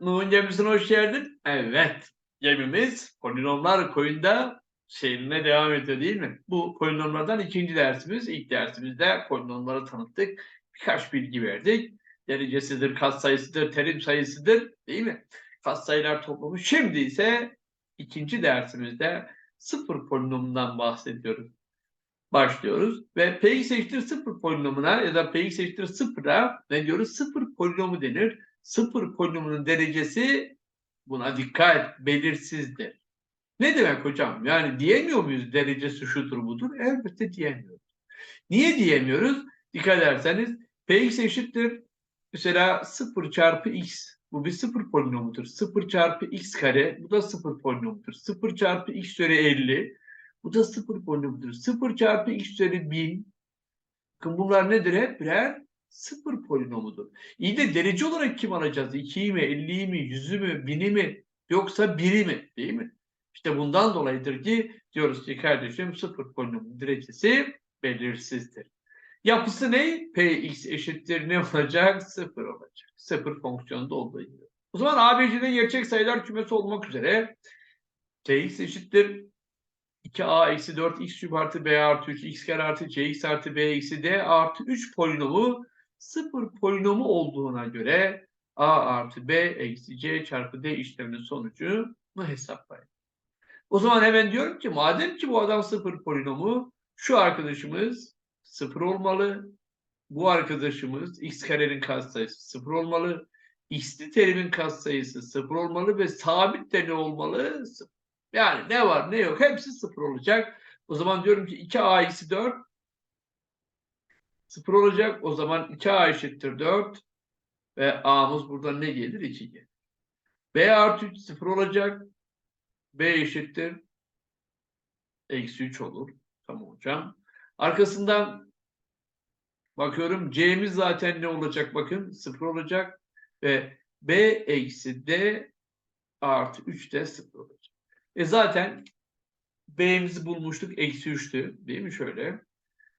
Nuh'un gemisine hoş geldin. Evet. Gemimiz polinomlar koyunda seyrine devam ediyor değil mi? Bu polinomlardan ikinci dersimiz. İlk dersimizde polinomları tanıttık. Birkaç bilgi verdik. Derecesidir, katsayısıdır, terim sayısıdır değil mi? Katsayılar toplamı. Şimdi ise ikinci dersimizde sıfır polinomundan bahsediyoruz. Başlıyoruz ve px eşittir sıfır polinomuna ya da px eşittir sıfıra ne diyoruz? Sıfır polinomu denir sıfır polinomunun derecesi buna dikkat belirsizdir. Ne demek hocam? Yani diyemiyor muyuz derecesi şudur budur? Elbette diyemiyoruz. Niye diyemiyoruz? Dikkat ederseniz px eşittir mesela 0 çarpı x. Bu bir sıfır polinomudur. 0 çarpı x kare bu da sıfır polinomudur. 0 çarpı x üzeri 50 bu da sıfır polinomudur. 0 çarpı x üzeri 1000 Bakın bunlar nedir hep? Birer sıfır polinomudur. İyi de derece olarak kim alacağız? 2'yi mi, 50'yi mi, 100'ü mü, 1000'i mi yoksa 1'i mi? Değil mi? İşte bundan dolayıdır ki diyoruz ki kardeşim sıfır polinomun derecesi belirsizdir. Yapısı ne? Px eşittir ne olacak? Sıfır olacak. Sıfır fonksiyonda olduğu gibi. O zaman ABC'de gerçek sayılar kümesi olmak üzere Tx eşittir 2a eksi 4 x küp artı b artı 3 x kare artı cx artı b eksi d artı 3 polinomu sıfır polinomu olduğuna göre a artı b eksi c çarpı d işleminin sonucunu hesaplayın. O zaman hemen diyorum ki madem ki bu adam sıfır polinomu şu arkadaşımız sıfır olmalı. Bu arkadaşımız x karenin katsayısı sıfır olmalı. x'li terimin katsayısı sıfır olmalı ve sabit de ne olmalı? Yani ne var ne yok hepsi sıfır olacak. O zaman diyorum ki 2a eksi 4 sıfır olacak. O zaman 2a eşittir 4 ve a'mız burada ne gelir? 2 gelir. b artı 3 sıfır olacak. b eşittir eksi 3 olur. Tamam hocam. Arkasından bakıyorum c'miz zaten ne olacak bakın sıfır olacak ve b eksi d artı 3 de sıfır olacak. E zaten B'mizi bulmuştuk. Eksi 3'tü. Değil mi? Şöyle.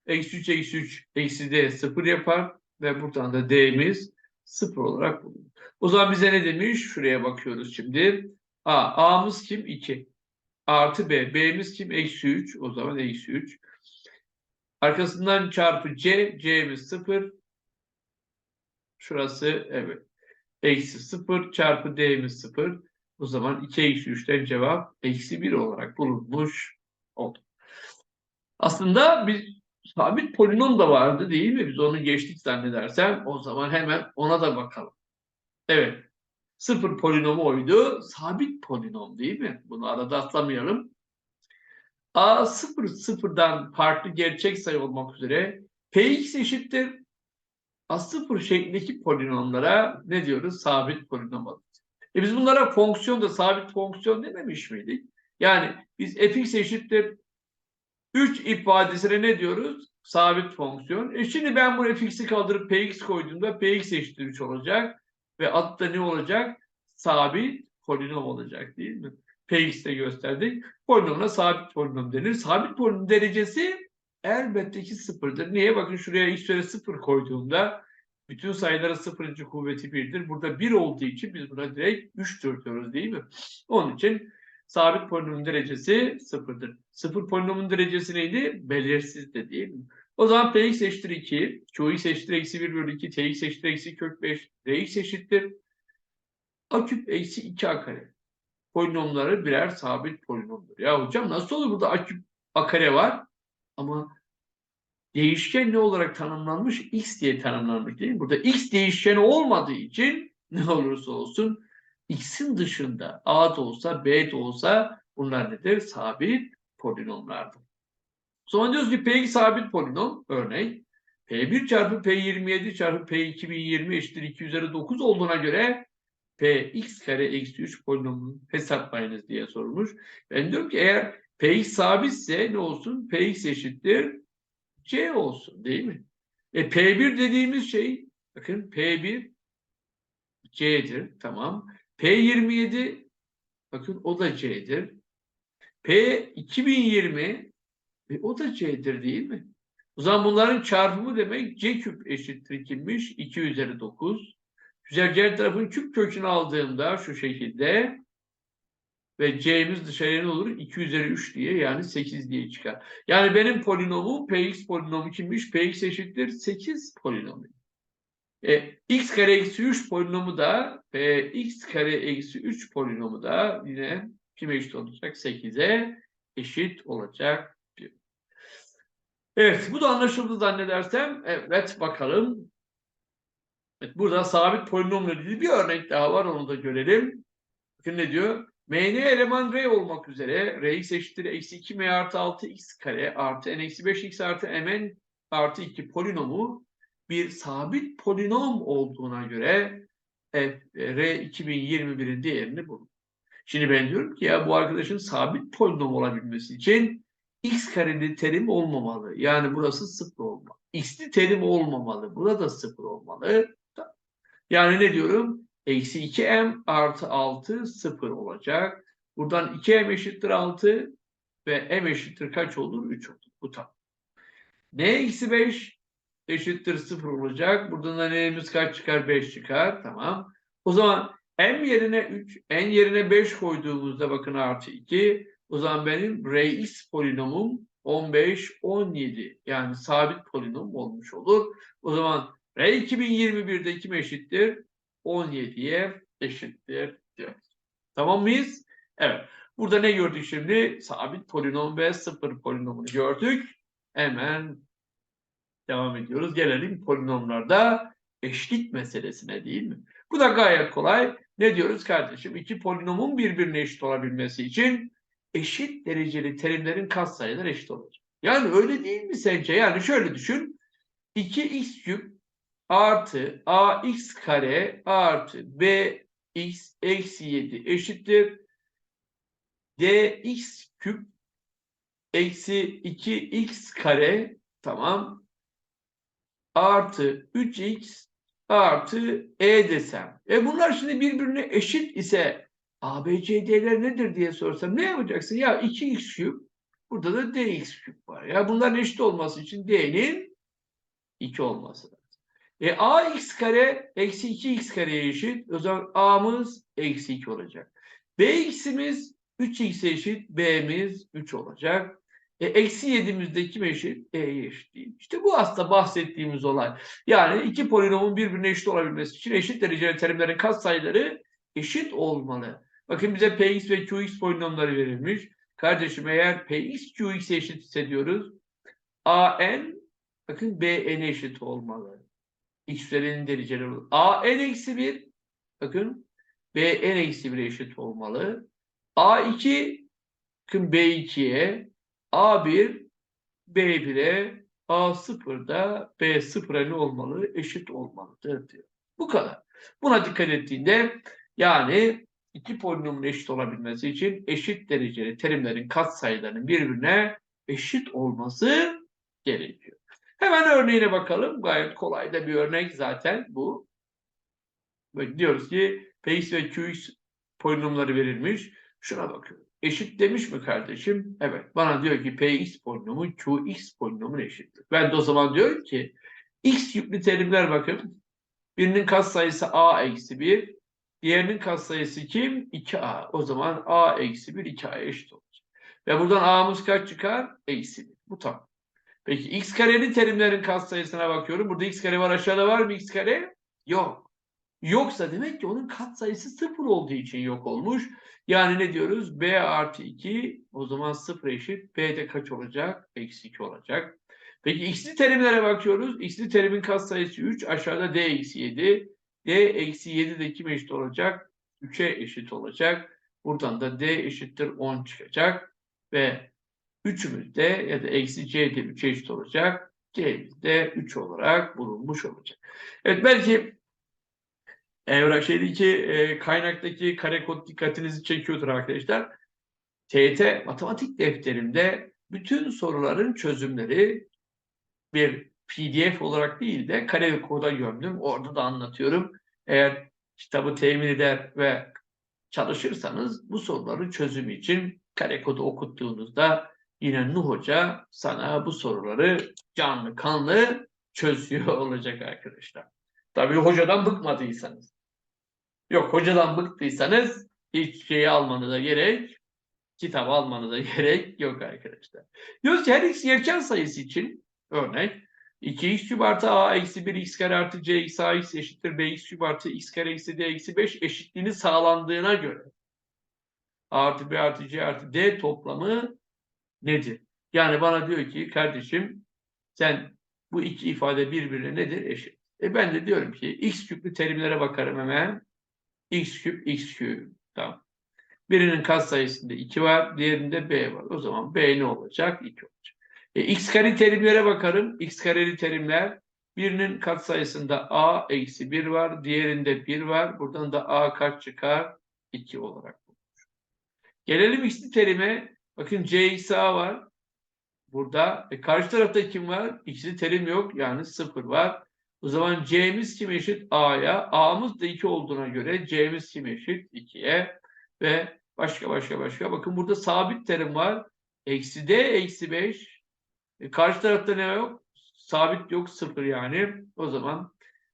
Eksi 3, eksi 3, eksi D 0 yapar. Ve buradan da D'miz 0 olarak bulunur. O zaman bize ne demiş? Şuraya bakıyoruz şimdi. A. A'mız kim? 2. Artı B. B'miz kim? Eksi 3. O zaman eksi 3. Arkasından çarpı C. C'miz 0. Şurası evet. Eksi 0 çarpı D'miz 0. O zaman 2 eksi 3'ten cevap eksi 1 olarak bulunmuş oldu. Aslında bir sabit polinom da vardı değil mi? Biz onu geçtik zannedersem. O zaman hemen ona da bakalım. Evet. Sıfır polinomu oydu. Sabit polinom değil mi? Bunu arada atlamayalım. A sıfır sıfırdan farklı gerçek sayı olmak üzere Px eşittir A sıfır şeklindeki polinomlara ne diyoruz? Sabit polinom adı. E biz bunlara fonksiyon da sabit fonksiyon dememiş miydik? Yani biz fx eşittir 3 ifadesine ne diyoruz? Sabit fonksiyon. E şimdi ben bu fx'i kaldırıp px koyduğumda px eşittir 3 olacak. Ve altta ne olacak? Sabit polinom olacak değil mi? px'te gösterdik. Polinomuna sabit polinom denir. Sabit polinom derecesi elbette ki sıfırdır. Niye? Bakın şuraya x üzeri sıfır koyduğumda bütün sayıların sıfırıncı kuvveti birdir. Burada bir olduğu için biz buna direkt 3 diyoruz değil mi? Onun için sabit polinomun derecesi sıfırdır. Sıfır polinomun derecesi neydi? Belirsiz de değil mi? O zaman px eşittir 2, qx eşittir eksi 1 bölü 2, tx eşittir eksi kök 5, dx eşittir a küp eksi 2a kare. Polinomları birer sabit polinomdur. Ya hocam nasıl olur burada a küp a kare var ama değişken ne olarak tanımlanmış? X diye tanımlanmış değil mi? Burada X değişkeni olmadığı için ne olursa olsun X'in dışında A da olsa B de olsa bunlar nedir? Sabit polinomlardır. Zaman diyoruz ki P2 sabit polinom örnek. P1 çarpı P27 çarpı P2020 eşittir 2 üzeri 9 olduğuna göre Px kare eksi 3 polinomunu hesaplayınız diye sormuş. Ben diyorum ki eğer Px sabitse ne olsun? Px eşittir C olsun değil mi? E P1 dediğimiz şey bakın P1 C'dir tamam. P27 bakın o da C'dir. P2020 e, o da C'dir değil mi? O zaman bunların çarpımı demek C küp eşittir kimmiş? 2 üzeri 9. Güzergen tarafın küp kökünü aldığımda şu şekilde ve c'miz dışarıya ne olur? 2 üzeri 3 diye yani 8 diye çıkar. Yani benim polinomum px polinomu kimmiş? px eşittir 8 polinomu. E, x kare eksi 3 polinomu da px kare eksi 3 polinomu da yine kime eşit olacak? 8'e eşit olacak. Evet bu da anlaşıldı zannedersem. Evet bakalım. Evet, burada sabit polinomla ilgili bir örnek daha var onu da görelim. Bakın ne diyor? Mn eleman r olmak üzere rx eşittir eksi 2 m artı 6 x kare artı n eksi 5 x artı mn artı 2 polinomu bir sabit polinom olduğuna göre r 2021'in değerini bulun. Şimdi ben diyorum ki ya bu arkadaşın sabit polinom olabilmesi için x kareli terim olmamalı. Yani burası sıfır olmalı. x'li terim olmamalı. Burada sıfır olmalı. Yani ne diyorum? Eksi 2m artı 6 sıfır olacak. Buradan 2m eşittir 6 ve m eşittir kaç olur? 3 olur. Bu tam. n eksi 5 eşittir 0 olacak. Buradan da n'imiz kaç çıkar? 5 çıkar. Tamam. O zaman m yerine 3, n yerine 5 koyduğumuzda bakın artı 2. O zaman benim Rx polinomum 15, 17. Yani sabit polinom olmuş olur. O zaman R 2021'de kim eşittir? 17'ye eşittir diyor. Tamam mıyız? Evet. Burada ne gördük şimdi? Sabit polinom ve sıfır polinomunu gördük. Hemen devam ediyoruz. Gelelim polinomlarda eşlik meselesine değil mi? Bu da gayet kolay. Ne diyoruz kardeşim? İki polinomun birbirine eşit olabilmesi için eşit dereceli terimlerin katsayıları eşit olacak. Yani öyle değil mi sence? Yani şöyle düşün. 2x küp artı ax kare artı bx eksi 7 eşittir. dx küp eksi 2x kare tamam artı 3x artı e desem. E bunlar şimdi birbirine eşit ise ABCD'ler nedir diye sorsam ne yapacaksın? Ya 2x küp burada da dx küp var. Ya bunların eşit olması için d'nin 2 olması lazım. E ax kare eksi 2x kareye eşit. O zaman a'mız eksi 2 olacak. bx'imiz 3x eşit. b'miz 3 olacak. E, eksi 7'mizde kim eşit? E'ye eşit değil. İşte bu aslında bahsettiğimiz olay. Yani iki polinomun birbirine eşit olabilmesi için eşit dereceli terimlerin katsayıları eşit olmalı. Bakın bize px ve qx polinomları verilmiş. Kardeşim eğer px qx eşit hissediyoruz. an bakın bn eşit olmalı. x üzerinin dereceleri olur. a n eksi 1 bakın b n eksi 1 eşit olmalı. a2 bakın b2'ye a1 b1'e a0'da b0'a ne olmalı? Eşit olmalıdır diyor. Bu kadar. Buna dikkat ettiğinde yani iki polinomun eşit olabilmesi için eşit dereceli terimlerin katsayılarının birbirine eşit olması gerekiyor. Hemen örneğine bakalım. Gayet kolay da bir örnek zaten bu. Böyle diyoruz ki Px ve Qx polinomları verilmiş. Şuna bakıyorum. Eşit demiş mi kardeşim? Evet. Bana diyor ki Px polinomu Qx polinomun eşittir. Ben de o zaman diyorum ki x yüklü terimler bakın. Birinin katsayısı a eksi 1. Diğerinin katsayısı kim? 2a. O zaman a eksi 1 2a'ya eşit olacak. Ve buradan a'mız kaç çıkar? Eksi 1. Bu tam. Peki x kareli terimlerin katsayısına bakıyorum. Burada x kare var aşağıda var mı x kare? Yok. Yoksa demek ki onun katsayısı sıfır olduğu için yok olmuş. Yani ne diyoruz? b artı 2 o zaman sıfır eşit. b de kaç olacak? Eksi 2 olacak. Peki x'li terimlere bakıyoruz. x'li terimin katsayısı 3. Aşağıda d eksi 7. d eksi 7 de kime eşit olacak? 3'e eşit olacak. Buradan da d eşittir 10 çıkacak. Ve Üçümüzde ya da eksi c'de 3'e eşit olacak. c'de 3 olarak bulunmuş olacak. Evet belki evrak şeydeki e, kaynaktaki kare kod dikkatinizi çekiyordur arkadaşlar. TET matematik defterimde bütün soruların çözümleri bir PDF olarak değil de kare koda gömdüm. Orada da anlatıyorum. Eğer kitabı temin eder ve çalışırsanız bu soruların çözümü için kare kodu okuttuğunuzda yine Nuh Hoca sana bu soruları canlı kanlı çözüyor olacak arkadaşlar. Tabii hocadan bıkmadıysanız. Yok hocadan bıktıysanız hiç şeyi almanıza gerek, kitap almanıza gerek yok arkadaşlar. Diyoruz ki her x gerçel sayısı için örnek 2x küp artı a eksi 1 x kare artı c eksi a x eşittir b x küp artı x kare eksi d eksi 5 eşitliğini sağlandığına göre a artı b artı c artı d toplamı nedir? Yani bana diyor ki kardeşim sen bu iki ifade birbirine nedir? Eşit. E ben de diyorum ki x küplü terimlere bakarım hemen. X küp x küp. Tamam. Birinin katsayısında 2 var, diğerinde b var. O zaman b ne olacak? 2 olacak. E, x kare terimlere bakarım. x kareli terimler birinin katsayısında a eksi 1 var, diğerinde 1 var. Buradan da a kaç çıkar? 2 olarak bulunur. Gelelim x'li terime. Bakın c eksi a var. Burada e, karşı tarafta kim var? X'li terim yok. Yani 0 var. O zaman c'miz kim eşit? a'ya. a'mız da 2 olduğuna göre c'miz kim eşit? 2'ye. Ve başka başka başka. Bakın burada sabit terim var. Eksi d eksi 5. E, karşı tarafta ne yok? Sabit yok. 0 yani. O zaman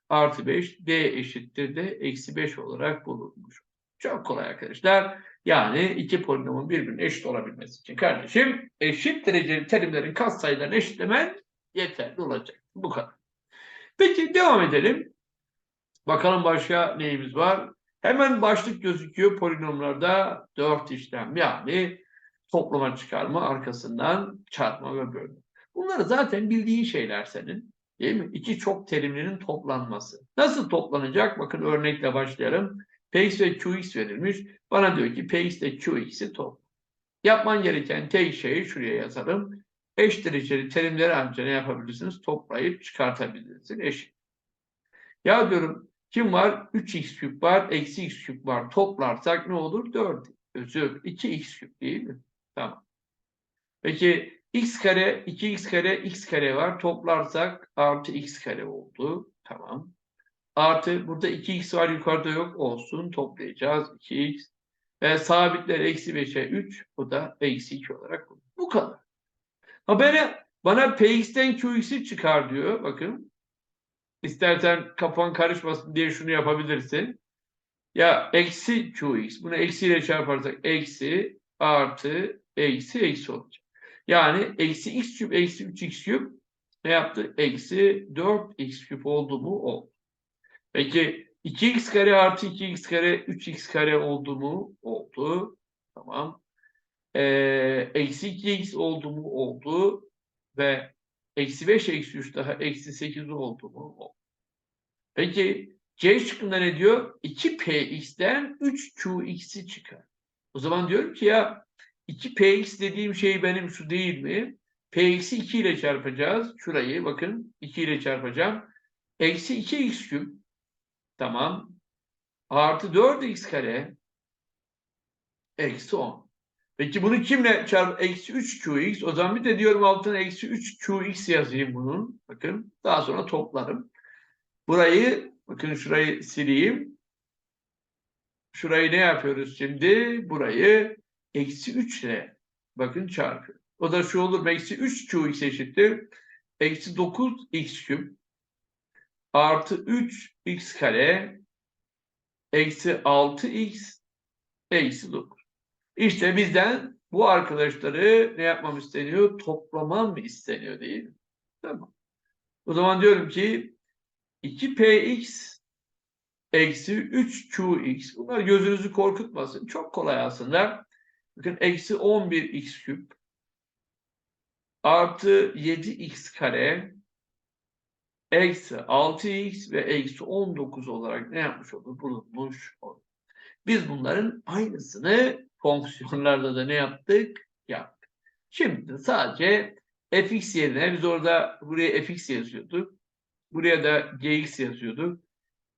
artı 5 d eşittir de eksi 5 olarak bulunmuş. Çok kolay arkadaşlar. Yani iki polinomun birbirine eşit olabilmesi için kardeşim eşit dereceli terimlerin katsayılarını eşitlemen yeterli olacak. Bu kadar. Peki devam edelim. Bakalım başka neyimiz var? Hemen başlık gözüküyor polinomlarda dört işlem yani toplama çıkarma arkasından çarpma ve bölme. Bunları zaten bildiğin şeyler senin. Değil mi? İki çok terimlinin toplanması. Nasıl toplanacak? Bakın örnekle başlayalım. Px ve Qx verilmiş. Bana diyor ki Px ile Qx'i topla. Yapman gereken tek şeyi şuraya yazalım. Eş dereceli terimleri ancak ne yapabilirsiniz? Toplayıp çıkartabilirsiniz. Eşit. Ya diyorum kim var? 3x küp var, eksi x küp var. Toplarsak ne olur? 4. Özür. 2x küp değil mi? Tamam. Peki x kare, 2x kare, x kare var. Toplarsak artı x kare oldu. Tamam. Artı burada 2x var yukarıda yok olsun. Toplayacağız. 2x. Ve sabitler eksi 5'e 3. Bu da eksi 2 olarak. Bu kadar. Ha bana, bana px'ten qx'i çıkar diyor. Bakın. İstersen kafan karışmasın diye şunu yapabilirsin. Ya eksi qx. Bunu eksiyle çarparsak eksi artı eksi eksi olacak. Yani eksi x küp eksi 3x küp ne yaptı? Eksi 4x küp oldu mu? Oldu. Peki 2x kare artı 2x kare 3x kare oldu mu? Oldu. Tamam. Ee, eksi 2x oldu mu? Oldu. Ve eksi 5 eksi 3 daha eksi 8 oldu mu? Oldu. Peki C şıkkında ne diyor? 2px'ten 3qx'i çıkar. O zaman diyorum ki ya 2px dediğim şey benim şu değil mi? px'i 2 ile çarpacağız. Şurayı bakın 2 ile çarpacağım. Eksi 2x küp Tamam. Artı 4x kare eksi 10. Peki bunu kimle çarp? Eksi 3qx. O zaman bir de diyorum altına eksi 3qx yazayım bunun. Bakın daha sonra toplarım. Burayı bakın şurayı sileyim. Şurayı ne yapıyoruz şimdi? Burayı eksi 3 ile bakın çarpıyor. O da şu olur. Eksi 3qx eşittir. Eksi 9x küp artı 3x kare eksi 6x eksi 9. İşte bizden bu arkadaşları ne yapmam isteniyor? Toplamam mı isteniyor değil mi? Tamam. O zaman diyorum ki 2px eksi 3qx. Bunlar gözünüzü korkutmasın. Çok kolay aslında. Bakın eksi 11x küp artı 7x kare eksi 6x ve eksi 19 olarak ne yapmış olur? Bulunmuş olur. Biz bunların aynısını fonksiyonlarda da ne yaptık? Yaptık. Şimdi sadece fx yerine biz orada buraya fx yazıyorduk. Buraya da gx yazıyorduk.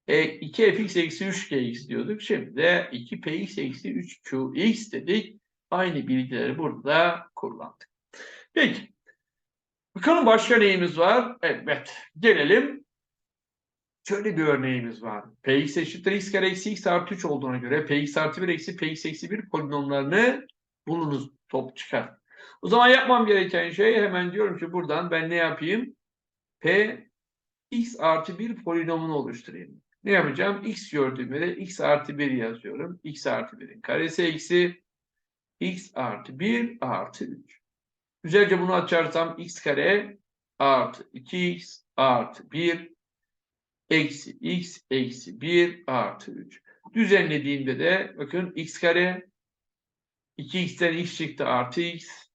E, 2fx eksi 3gx diyorduk. Şimdi de 2px eksi 3qx dedik. Aynı bilgileri burada kullandık. Peki. Bakalım başka neyimiz var? Evet. Gelelim. Şöyle bir örneğimiz var. Px eşittir x kare eksi x artı 3 olduğuna göre px artı 1 eksi px eksi 1 polinomlarını bulunuz. Top çıkar. O zaman yapmam gereken şey hemen diyorum ki buradan ben ne yapayım? P x artı 1 polinomunu oluşturayım. Ne yapacağım? X gördüğüm yere x artı 1 yazıyorum. x artı 1'in karesi eksi x artı 1 artı 3. Güzelce bunu açarsam x kare artı 2x artı 1 eksi x eksi 1 artı 3. Düzenlediğimde de bakın x kare 2x'ten x çıktı artı x.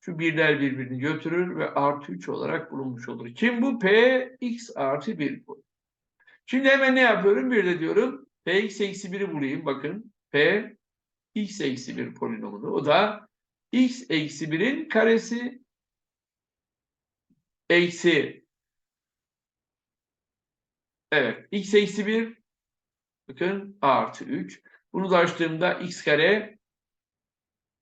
Şu birler birbirini götürür ve artı 3 olarak bulunmuş olur. Kim bu? P x artı 1 bu. Şimdi hemen ne yapıyorum? Bir de diyorum p x eksi 1'i bulayım. Bakın p x eksi 1 polinomunu. O da x eksi 1'in karesi eksi evet x eksi 1 bakın artı 3. Bunu da açtığımda x kare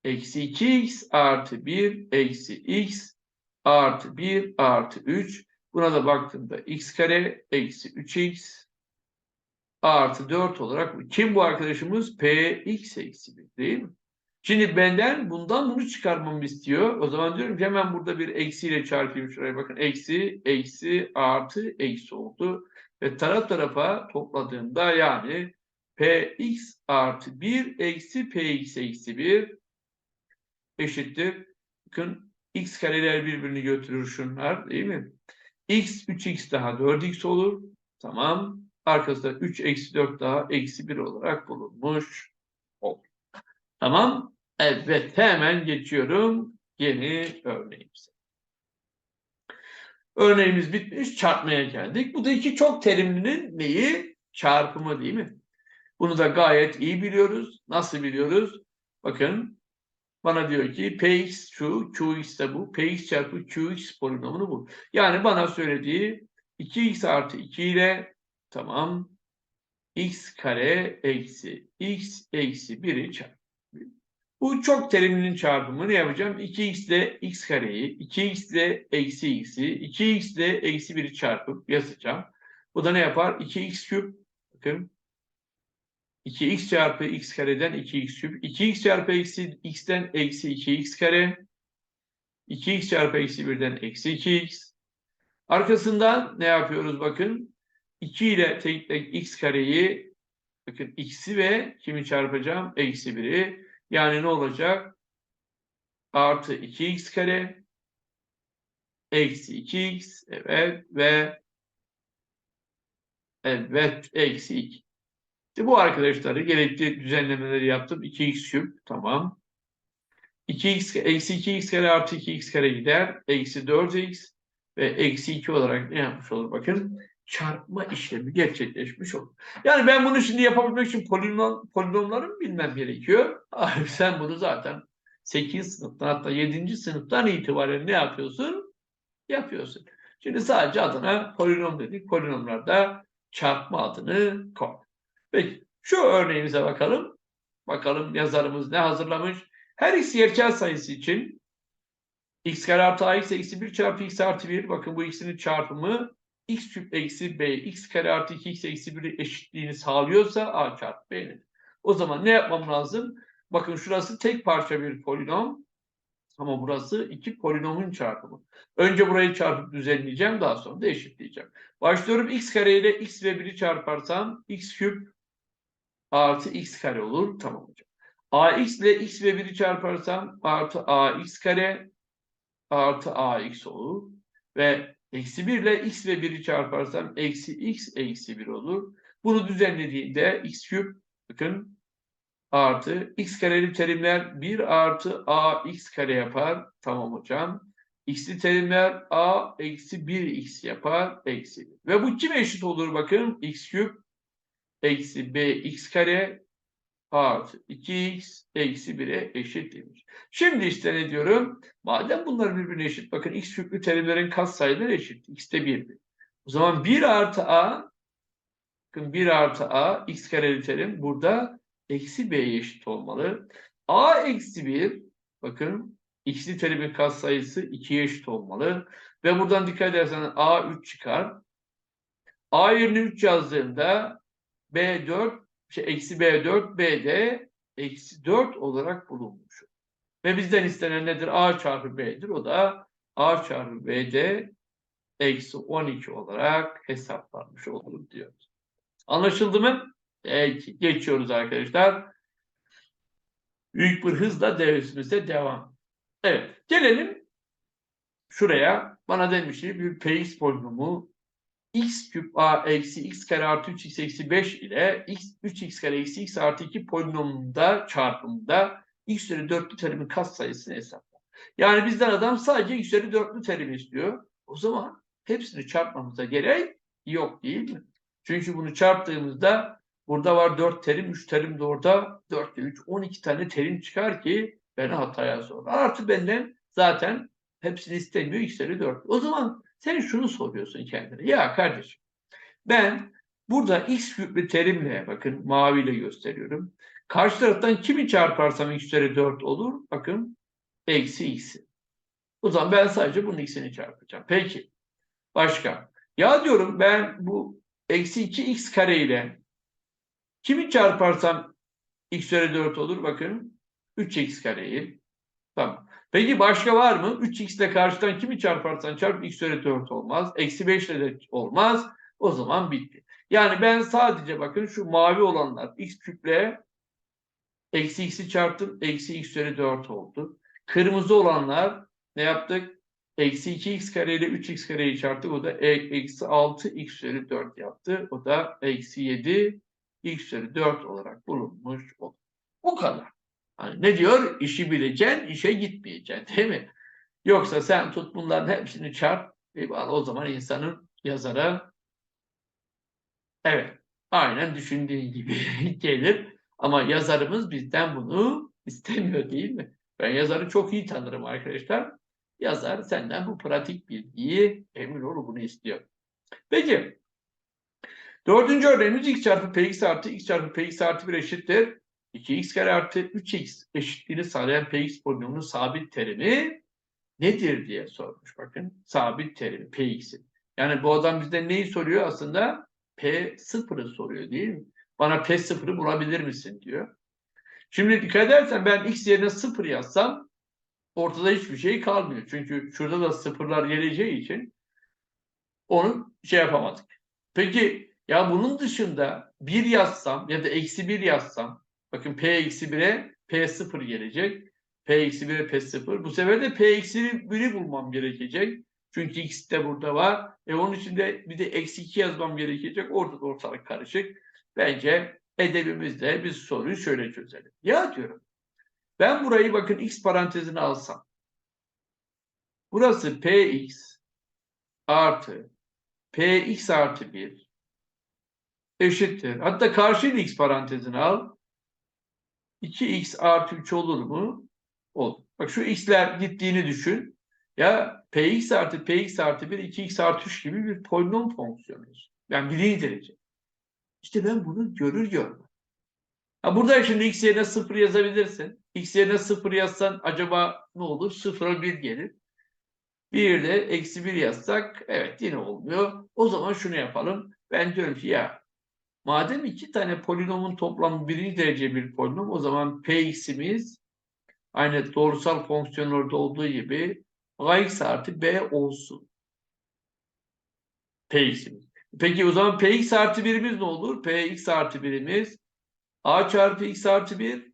eksi 2x artı 1 eksi x artı 1 artı 3. Buna da baktığımda x kare eksi 3x artı 4 olarak kim bu arkadaşımız? px eksi 1 değil mi? Şimdi benden bundan bunu çıkarmamı istiyor. O zaman diyorum ki hemen burada bir eksiyle çarpayım şuraya bakın. Eksi, eksi, artı, eksi oldu. Ve taraf tarafa topladığımda yani px artı 1 eksi px eksi 1 eşittir. Bakın x kareler birbirini götürür şunlar değil mi? x 3x daha 4x olur. Tamam. Arkasında 3 eksi 4 daha eksi 1 olarak bulunmuş olur. Tamam. Evet hemen geçiyorum yeni örneğimize. Örneğimiz bitmiş. Çarpmaya geldik. Bu da iki çok terimlinin neyi? Çarpımı değil mi? Bunu da gayet iyi biliyoruz. Nasıl biliyoruz? Bakın bana diyor ki px şu, qx de bu. px çarpı qx polinomunu bu. Yani bana söylediği 2x artı 2 ile tamam x kare eksi x eksi 1'i çarp. Bu çok terimlinin çarpımı ne yapacağım? 2x ile x kareyi, 2x ile eksi x'i, 2x ile eksi 1'i çarpıp yazacağım. Bu da ne yapar? 2x küp. Bakın. 2x çarpı x kareden 2x küp. 2x çarpı eksi x'ten eksi 2x kare. 2x çarpı eksi 1'den eksi 2x. Arkasından ne yapıyoruz bakın. 2 ile tek tek x kareyi bakın x'i ve kimi çarpacağım? Eksi 1'i. Yani ne olacak? Artı 2x kare eksi 2x evet ve evet eksi 2. İşte bu arkadaşları gerekli düzenlemeleri yaptım. 2x küp tamam. 2x eksi 2x kare artı 2x kare gider. Eksi 4x ve eksi 2 olarak ne yapmış olur bakın. Çarpma işlemi gerçekleşmiş olur. Yani ben bunu şimdi yapabilmek için polinom, polinomları bilmem gerekiyor. Abi sen bunu zaten 8 sınıftan hatta 7. sınıftan itibaren ne yapıyorsun? Yapıyorsun. Şimdi sadece adına polinom dedik. Polinomlarda çarpma adını koy. Peki şu örneğimize bakalım. Bakalım yazarımız ne hazırlamış. Her x gerçel sayısı için x kare artı ax eksi 1 çarpı x artı 1. Bakın bu x'inin çarpımı x küp eksi b x kare artı 2x eksi 1 eşitliğini sağlıyorsa a çarpı b'nin. O zaman ne yapmam lazım? Bakın şurası tek parça bir polinom. Ama burası iki polinomun çarpımı. Önce burayı çarpıp düzenleyeceğim. Daha sonra da eşitleyeceğim. Başlıyorum x kare ile x ve 1'i çarparsam x küp artı x kare olur. Tamam hocam. ax ile x ve 1'i çarparsam artı ax kare artı ax olur. Ve eksi 1 ile x ve 1'i çarparsam eksi x eksi 1 olur. Bunu düzenlediğinde x küp bakın artı x kareli terimler 1 artı a x kare yapar. Tamam hocam. x'li terimler a eksi 1x yapar. Eksi 1. Ve bu kime eşit olur bakın? x küp eksi bx kare artı 2x eksi 1'e eşit demiş. Şimdi işte ne diyorum? Madem bunlar birbirine eşit, bakın x küplü terimlerin katsayıları eşit. x de 1'dir. O zaman 1 artı a, bakın 1 artı a, x kareli terim burada eksi b'ye eşit olmalı. a eksi 1, bakın x'li terimin katsayısı 2'ye eşit olmalı. Ve buradan dikkat ederseniz a 3 çıkar. a yerine 3 yazdığımda B4 şey, eksi B4 B'de eksi 4 olarak bulunmuş. Ve bizden istenen nedir? A çarpı B'dir. O da A çarpı B'de eksi 12 olarak hesaplanmış olur diyoruz. Anlaşıldı mı? Peki. Geçiyoruz arkadaşlar. Büyük bir hızla dersimize devam. Evet. Gelelim şuraya. Bana demiş ki bir px polinomu x küp a eksi x kare artı 3x eksi 5 ile x 3x kare eksi x artı 2 polinomunda çarpımında x üzeri dörtlü terimin katsayısını hesapla. Yani bizden adam sadece x üzeri dörtlü terim istiyor. O zaman hepsini çarpmamıza gerek yok değil mi? Çünkü bunu çarptığımızda burada var 4 terim, 3 terim de orada 4 ile 3, 12 tane terim çıkar ki beni hataya sor. Artı benden zaten hepsini istemiyor x üzeri 4. O zaman sen şunu soruyorsun kendine. Ya kardeşim ben burada x küplü terimle bakın maviyle gösteriyorum. Karşı taraftan kimi çarparsam x üzeri 4 olur? Bakın eksi x'i. O zaman ben sadece bunun x'ini çarpacağım. Peki. Başka. Ya diyorum ben bu eksi 2x kare ile kimi çarparsam x üzeri 4 olur? Bakın 3x kareyi. Tamam. Peki başka var mı? 3x ile karşıdan kimi çarparsan çarp x üzeri 4 olmaz. Eksi 5 ile de olmaz. O zaman bitti. Yani ben sadece bakın şu mavi olanlar x küple eksi x'i çarptım. Eksi x üzeri 4 oldu. Kırmızı olanlar ne yaptık? Eksi 2x kare ile 3x kareyi çarptık. O da e, eksi 6 x üzeri 4 yaptı. O da eksi 7 x üzeri 4 olarak bulunmuş oldu. Bu kadar. Hani ne diyor? İşi bileceksin, işe gitmeyeceksin değil mi? Yoksa sen tut bunların hepsini çarp. E, o zaman insanın yazara evet aynen düşündüğün gibi gelir. Ama yazarımız bizden bunu istemiyor değil mi? Ben yazarı çok iyi tanırım arkadaşlar. Yazar senden bu pratik bilgiyi emin ol bunu istiyor. Peki. Dördüncü örneğimiz x çarpı px artı x çarpı px artı 1 eşittir. 2x kare artı 3x eşitliğini sağlayan px polinomunun sabit terimi nedir diye sormuş. Bakın sabit terimi px'in. Yani bu adam bizden neyi soruyor aslında? P0'ı soruyor değil mi? Bana P0'ı bulabilir misin diyor. Şimdi dikkat edersen ben x yerine 0 yazsam ortada hiçbir şey kalmıyor. Çünkü şurada da sıfırlar geleceği için onu şey yapamadık. Peki ya bunun dışında 1 yazsam ya da eksi 1 yazsam bakın P eksi 1'e P0 gelecek. P eksi 1'e P0. Bu sefer de P eksi 1'i bulmam gerekecek. Çünkü x de burada var. E onun için de bir de eksi 2 yazmam gerekecek. Orada da ortalık karışık. Bence edebimizde biz soruyu şöyle çözelim. Ya diyorum ben burayı bakın x parantezine alsam. Burası px artı px artı 1 eşittir. Hatta karşıyla x parantezine al. 2x artı 3 olur mu? Olur. Bak şu x'ler gittiğini düşün. Ya px artı px artı 1 2x artı 3 gibi bir polinom fonksiyonu. Yani birinci derece. İşte ben bunu görür görmem. Ha burada şimdi x yerine 0 yazabilirsin. x yerine 0 yazsan acaba ne olur? 0'a 1 gelir. Bir de eksi 1 yazsak evet yine olmuyor. O zaman şunu yapalım. Ben diyorum ki ya madem iki tane polinomun toplamı birinci derece bir polinom o zaman px'imiz aynı doğrusal fonksiyonlarda olduğu gibi ax artı b olsun. px'imiz. Peki o zaman px artı 1'imiz ne olur? px artı 1'imiz a çarpı x artı 1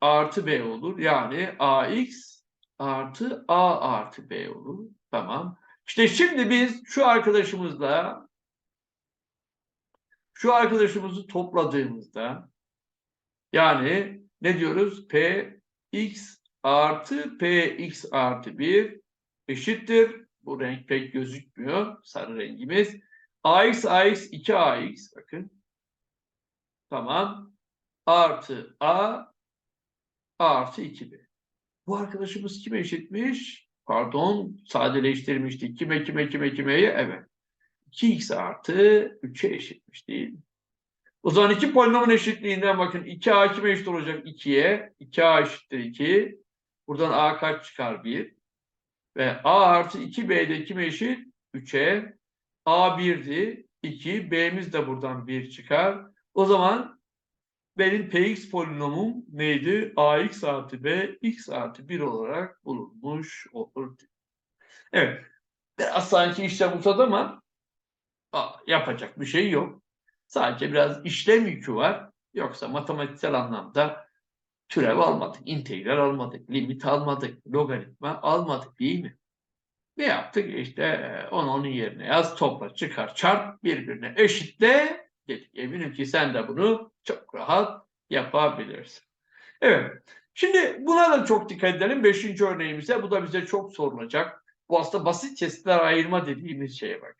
artı b olur. Yani ax artı a artı b olur. Tamam. İşte şimdi biz şu arkadaşımızla şu arkadaşımızı topladığımızda yani ne diyoruz? p x artı p x artı 1 eşittir. Bu renk pek gözükmüyor. Sarı rengimiz. ax ax 2ax bakın. Tamam. Artı a artı 2b. Bu arkadaşımız kime eşitmiş? Pardon sadeleştirmiştik. Kime kime kime kimeye? Evet. 2x artı 3'e eşitmiş değil mi? O zaman iki polinomun eşitliğinden bakın 2a kime eşit olacak? 2'ye. 2a eşittir 2. Buradan a kaç çıkar? 1. Ve a artı 2b de kime eşit? 3'e. a 1'di. 2. b'miz de buradan 1 çıkar. O zaman benim px polinomum neydi? ax artı b x artı 1 olarak bulunmuş olur. Evet. Biraz sanki işlem uzadı ama yapacak bir şey yok. Sadece biraz işlem yükü var. Yoksa matematiksel anlamda türev almadık, integral almadık, limit almadık, logaritma almadık değil mi? Ne yaptık? İşte e, onu onun yerine yaz, topla, çıkar, çarp, birbirine eşitle dedik. Eminim ki sen de bunu çok rahat yapabilirsin. Evet. Şimdi buna da çok dikkat edelim. Beşinci örneğimize bu da bize çok sorulacak. Bu aslında basit kesitler ayırma dediğimiz şeye bak.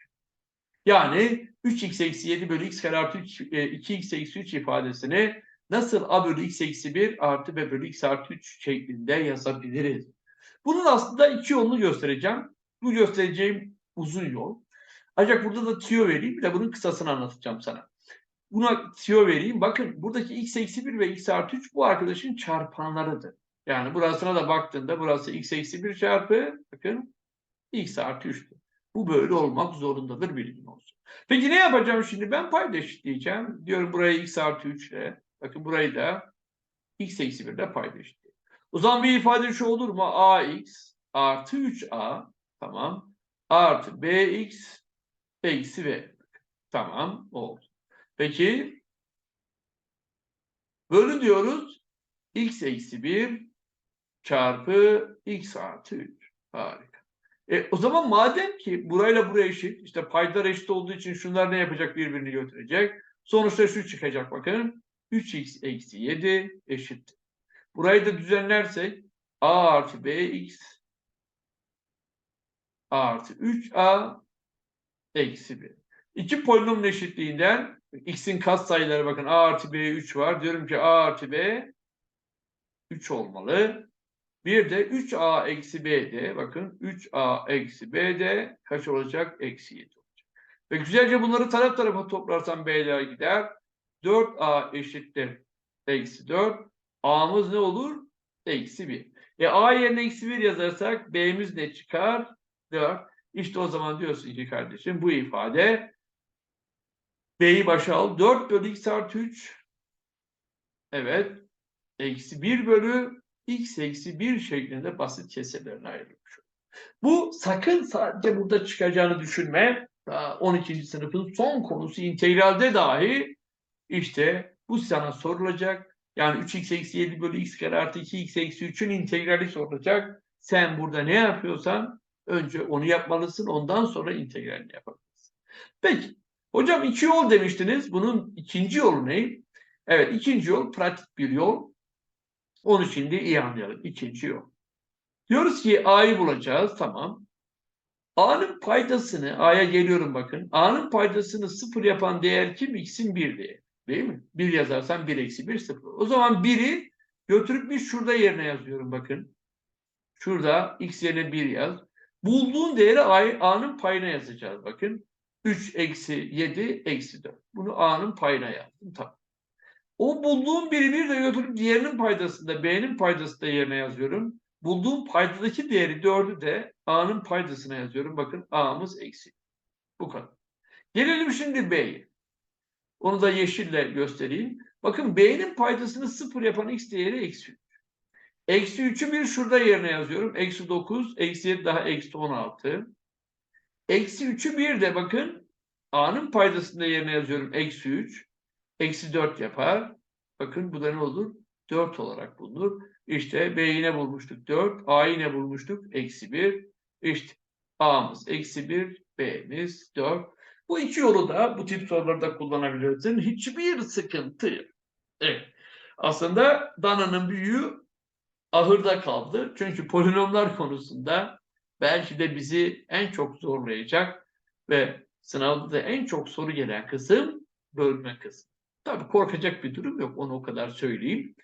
Yani 3x eksi 7 bölü x kare artı 3, e, 2x eksi 3 ifadesini nasıl a bölü x eksi 1 artı b bölü x artı 3 şeklinde yazabiliriz. Bunun aslında iki yolunu göstereceğim. Bu göstereceğim uzun yol. Ancak burada da tüyo vereyim. Bir de bunun kısasını anlatacağım sana. Buna tüyo vereyim. Bakın buradaki x eksi 1 ve x artı 3 bu arkadaşın çarpanlarıdır. Yani burasına da baktığında burası x eksi 1 çarpı bakın x artı 3'tür. Bu böyle olmak zorundadır bilgin olsun. Peki ne yapacağım şimdi? Ben payda eşitleyeceğim. Diyorum burayı x artı 3 ile. Bakın burayı da x eksi 1 ile eşitleyeceğim. O zaman bir ifade şu olur mu? ax artı 3a tamam artı bx eksi b. Tamam oldu. Peki bölü diyoruz. x eksi 1 çarpı x artı 3. Harika. E, o zaman madem ki burayla buraya eşit, işte paydalar eşit olduğu için şunlar ne yapacak birbirini götürecek. Sonuçta şu çıkacak bakın. 3x eksi 7 eşit. Burayı da düzenlersek a artı bx artı 3a eksi 1. İki polinomun eşitliğinden x'in katsayıları bakın a artı b 3 var. Diyorum ki a artı b 3 olmalı. Bir de 3a eksi b'de bakın 3a eksi b'de kaç olacak? Eksi 7 olacak. Ve güzelce bunları taraf tarafa toplarsam b'ler gider. 4a eşittir eksi 4. a'mız ne olur? Eksi 1. E a yerine eksi 1 yazarsak b'miz ne çıkar? 4. İşte o zaman diyorsun ki kardeşim bu ifade b'yi başa al. 4 bölü x artı 3 evet eksi 1 bölü x eksi 1 şeklinde basit kesirlerine ayrılmış. Bu sakın sadece burada çıkacağını düşünme. Daha 12. sınıfın son konusu integralde dahi işte bu sana sorulacak. Yani 3x eksi 7 bölü x kare artı 2x eksi 3'ün integrali sorulacak. Sen burada ne yapıyorsan önce onu yapmalısın. Ondan sonra integralini yapabilirsin. Peki. Hocam iki yol demiştiniz. Bunun ikinci yolu ne? Evet ikinci yol pratik bir yol. Onu şimdi iyi anlayalım. İkinci yol. Diyoruz ki A'yı bulacağız. Tamam. A'nın paydasını, A'ya geliyorum bakın. A'nın paydasını sıfır yapan değer kim? X'in bir değeri. Değil mi? Bir yazarsam 1 eksi 1 sıfır. O zaman 1'i götürüp bir şurada yerine yazıyorum bakın. Şurada x yerine 1 yaz. Bulduğun değeri A'nın payına yazacağız bakın. 3 eksi 7 eksi 4. Bunu A'nın payına yazdım. Tamam. O bulduğum biri bir de götürüp diğerinin paydasında B'nin paydasında yerine yazıyorum. Bulduğum paydadaki değeri 4'ü de A'nın paydasına yazıyorum. Bakın A'mız eksi. Bu kadar. Gelelim şimdi B'ye. Onu da yeşille göstereyim. Bakın B'nin paydasını 0 yapan X değeri eksi 3. Eksi 3'ü bir şurada yerine yazıyorum. Eksi 9, eksi 7 daha eksi 16. Eksi 3'ü bir de bakın A'nın paydasında yerine yazıyorum. Eksi 3. Eksi 4 yapar. Bakın bu da ne olur? 4 olarak bulunur. İşte B yine bulmuştuk 4. A yine bulmuştuk. Eksi 1. İşte A'mız eksi 1. B'miz 4. Bu iki yolu da bu tip sorularda kullanabilirsin. Hiçbir sıkıntı yok. Evet. Aslında dananın büyüğü ahırda kaldı. Çünkü polinomlar konusunda belki de bizi en çok zorlayacak ve sınavda da en çok soru gelen kısım bölme kısmı. Tabii korkacak bir durum yok. Onu o kadar söyleyeyim.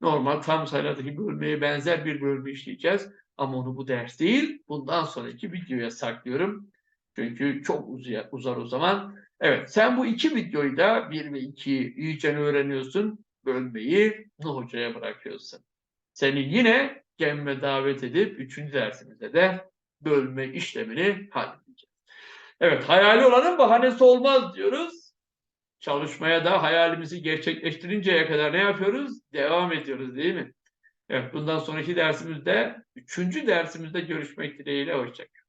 Normal tam sayılardaki bölmeye benzer bir bölümü işleyeceğiz. Ama onu bu ders değil. Bundan sonraki videoya saklıyorum. Çünkü çok uzar o zaman. Evet sen bu iki videoyu da 1 ve 2'yi iyice öğreniyorsun. Bölmeyi Nuh Hoca'ya bırakıyorsun. Seni yine gemme davet edip 3. dersimizde de bölme işlemini halledeceğiz. Evet hayali olanın bahanesi olmaz diyoruz. Çalışmaya da hayalimizi gerçekleştirinceye kadar ne yapıyoruz? Devam ediyoruz değil mi? Evet bundan sonraki dersimizde, üçüncü dersimizde görüşmek dileğiyle. Hoşçakalın.